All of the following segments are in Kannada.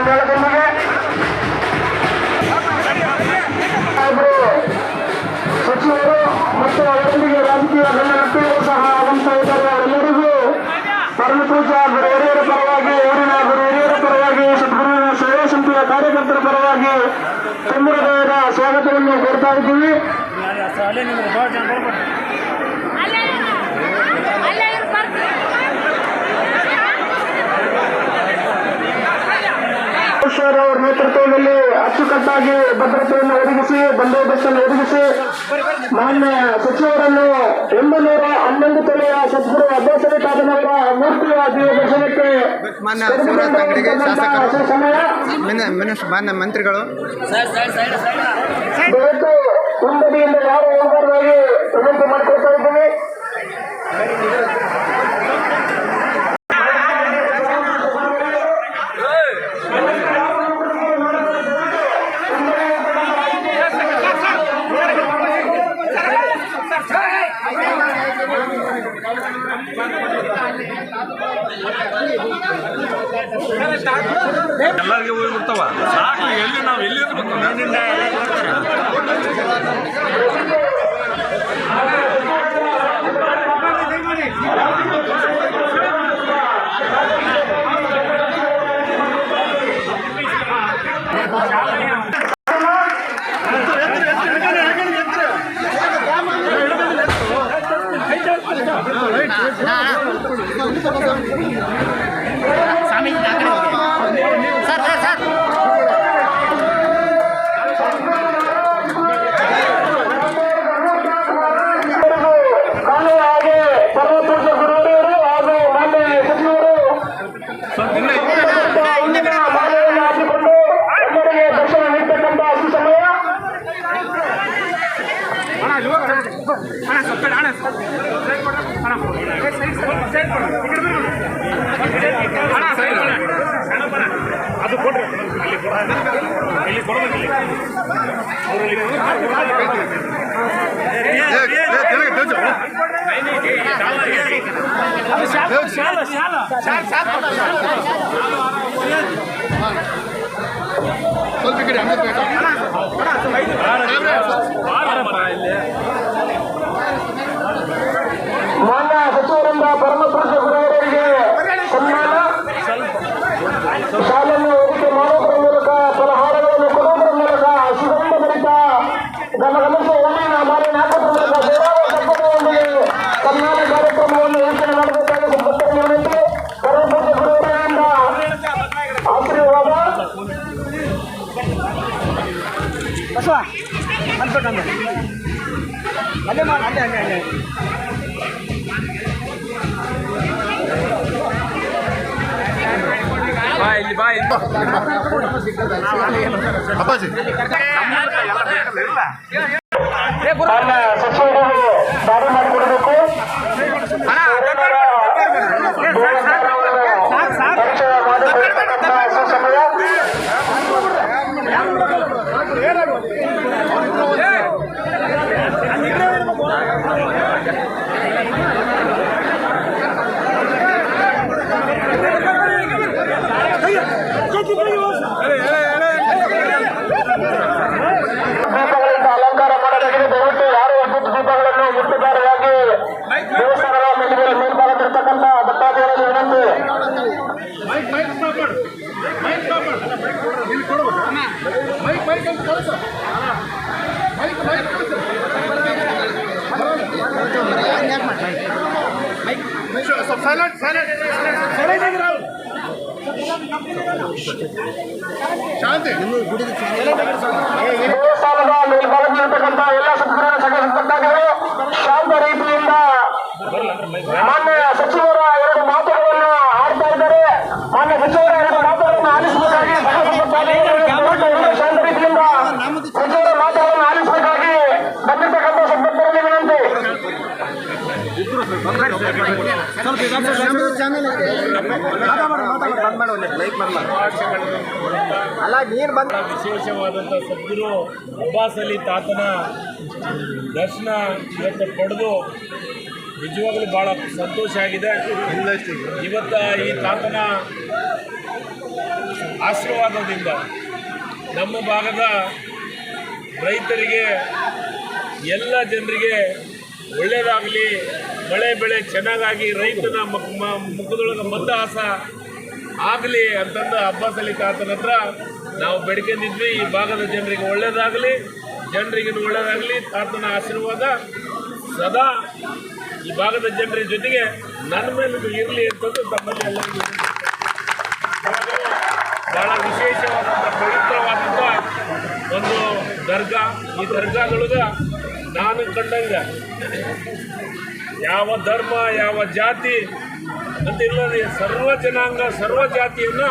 ಮೇಳದೊಂದಿಗೆ ಇಬ್ಬರು ಸಚಿವರು ಮತ್ತು ಅವರೊಂದಿಗೆ ರಾಜಕೀಯ ಗಣ್ಯರು ಸಹ ಆಗಮಿಸ್ತಾ ಇದ್ದಾರೆ ಎಲ್ಲರಿಗೂ ಪರಮ ಪೂಜಾ ಗುರು ಹಿರಿಯರ ಪರವಾಗಿ ಊರಿನ ಹಿರಿಯರ ಪರವಾಗಿ ಸದ್ಗುರುವಿನ ಸೇವಾ ಸಮಿತಿಯ ಕಾರ್ಯಕರ್ತರ ಪರವಾಗಿ ತುಂಬ ಹೃದಯದ ಸ್ವಾಗತವನ್ನು ಕೋರ್ತಾ ಇದ್ದೀವಿ ಅಲ್ಲೇ ಅಲ್ಲೇ ಬರ್ತೀವಿ ಈಶ್ವರ್ ಅವರ ನೇತೃತ್ವದಲ್ಲಿ ಅಚ್ಚುಕಟ್ಟಾಗಿ ಭದ್ರತೆಯನ್ನು ಒದಗಿಸಿ ಬಂದೋಬಸ್ತನ್ನು ಒದಗಿಸಿ ಮಾನ್ಯ ಸಚಿವರನ್ನು ಒಂದು ನೂರ ಹನ್ನೊಂದು ತೊಲೆಯ ಸದ್ಗುರು ಅಬ್ಬಾಸರಿ ಕಾದನವರ ಮೂರ್ತಿಯ ದೇವದರ್ಶನಕ್ಕೆ ದರ್ಶನಕ್ಕೆ ಮಾನ್ಯ ಮಂತ್ರಿಗಳು. ಎಲ್ಲರಿಗೆ ಹೋಗ್ಬಿಡ್ತಾವ ಸಾಕು ಎಲ್ಲಿ ನಾವು ಎಲ್ಲಿ ಎಲ್ಲರಿಗೂ சாமி sir sir sir Ana, sopra, ana, sopra. ಇಲ್ಲಿ ಕೊಡ- ಇಲ್ಲಿ ಕೊಡ್ಬೇಕು ಇಲ್ಲಿ ಬಾ ಇಲ್ಲಿ ಬಾ ಇಲ್ಲಿ ಅಪ್ಪಾಜಿ. ಮಾನ್ಯ ಸಚಿವರಿಗೆ ದಾರಿ ಮಾಡಿಕೊಡಬೇಕು. ಶಾಂತಿ ದೇವಸ್ಥಾನದ ಮೇಲ್ಭಾಗದಲ್ಲಿರ್ತಕ್ಕಂಥ ಎಲ್ಲ ಸಚಿವರ ಸಂಘ ಭಕ್ತಾದಿಗಳು ಶಾಂತ ರೀತಿಯಿಂದ ಮಾನ್ಯ ಸಚಿವರ ಎರಡು ಮಾತುಗಳನ್ನು ಆಡ್ತಾ ಇದ್ದಾರೆ ಮಾನ್ಯ ಸಚಿವರ ಎರಡು ಮಾತುಗಳನ್ನು ಆಲಿಸಬೇಕಾಗಿ ಸಂಘ ಸಂಪತ್ತಾದಿಗಳು ದಯವಿಟ್ಟು ಶಾಂತ ರೀತಿಯಿಂದ ಸಚಿವರ ಮಾತುಗಳನ್ನು ಆಲಿಸಬೇಕಾಗಿ ಬಂದಿರತಕ್ಕಂಥ ಸದ್ಭಕ್ತರಲ್ಲಿ ವಿನಂತಿ ಅಲ್ಲ ಬಂದ ವಿಶೇಷವಾದಂಥ ಸದ್ಗುರು ಅಬ್ಬಾಸ್ ಅಲಿ ತಾತನ ದರ್ಶನ ಇವತ್ತು ಪಡೆದು ನಿಜವಾಗಲೂ ಭಾಳ ಸಂತೋಷ ಆಗಿದೆ ಇವತ್ತು ಈ ತಾತನ ಆಶೀರ್ವಾದದಿಂದ ನಮ್ಮ ಭಾಗದ ರೈತರಿಗೆ, ಎಲ್ಲ ಜನರಿಗೆ ಒಳ್ಳೆಯದಾಗಲಿ ಮಳೆ ಬೆಳೆ ಚೆನ್ನಾಗಾಗಿ ರೈತನ ಮುಖದೊಳಗೆ ಮಂದಹಾಸ ಆಗಲಿ ಅಂತಂದು ಅಬ್ಬಾಸ್ ಅಲಿ ತಾತನ ಹತ್ರ ನಾವು ಬೆಡ್ಕೊಂಡಿದ್ವಿ ಈ ಭಾಗದ ಜನರಿಗೆ ಒಳ್ಳೆಯದಾಗಲಿ ಜನರಿಗೆ ಒಳ್ಳೆಯದಾಗಲಿ ತಾತನ ಆಶೀರ್ವಾದ ಸದಾ ಈ ಭಾಗದ ಜನರ ಜೊತೆಗೆ ನನ್ನ ಮೇಲೂ ಇರಲಿ ಅಂತಂದು ತಮ್ಮಲ್ಲಿ ಎಲ್ಲರಿಗೂ ಬಹಳ ವಿಶೇಷವಾದಂಥ ಪವಿತ್ರವಾದಂಥ ಒಂದು ದರ್ಗಾ. ಈ ದರ್ಗಾದೊಳಗೆ ನಾನು ಕಂಡಂಗ. ಯಾವ ಧರ್ಮ, ಯಾವ ಜಾತಿ ಅಂತಿಲ್ಲದೆ ಸರ್ವ ಜನಾಂಗ, ಸರ್ವ ಜಾತಿಯನ್ನು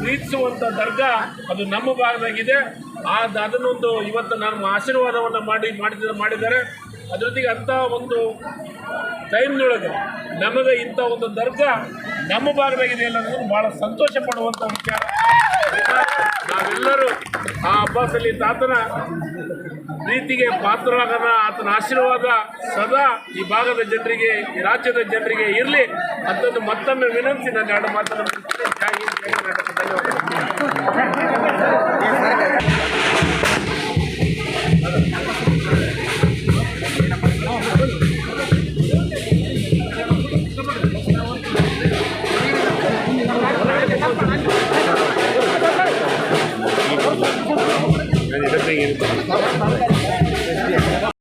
ಪ್ರೀತಿಸುವಂಥ ದರ್ಗಾ ಅದು ನಮ್ಮ ಭಾಗದಾಗಿದೆ. ಆ ಅದನ್ನೊಂದು ಇವತ್ತು ನಾನು ಆಶೀರ್ವಾದವನ್ನು ಮಾಡಿ, ಮಾಡಿದ, ಮಾಡಿದ್ದಾರೆ. ಅದರೊಂದಿಗೆ ಅಂಥ ಒಂದು ಟೈಮ್ನೊಳಗೆ ನಮಗೆ ಇಂಥ ಒಂದು ದರ್ಗಾ ನಮ್ಮ ಭಾಗದಾಗಿದೆ ಅನ್ನೋದು ಭಾಳ ಸಂತೋಷ ಪಡುವಂಥ ವಿಚಾರ. ನಾವೆಲ್ಲರೂ ಆ ಹಬ್ಬದಲ್ಲಿ ತಾತನ ಪ್ರೀತಿಗೆ ಪಾತ್ರರಾಗದ ಆತನ ಆಶೀರ್ವಾದ ಸದಾ ಈ ಭಾಗದ ಜನರಿಗೆ, ಈ ರಾಜ್ಯದ ಜನರಿಗೆ ಇರಲಿ. ಅಂತಂದು ಮತ್ತೊಮ್ಮೆ ವಿನಂತಿ, ನನ್ನ ಎರಡು ಮಾತನ್ನು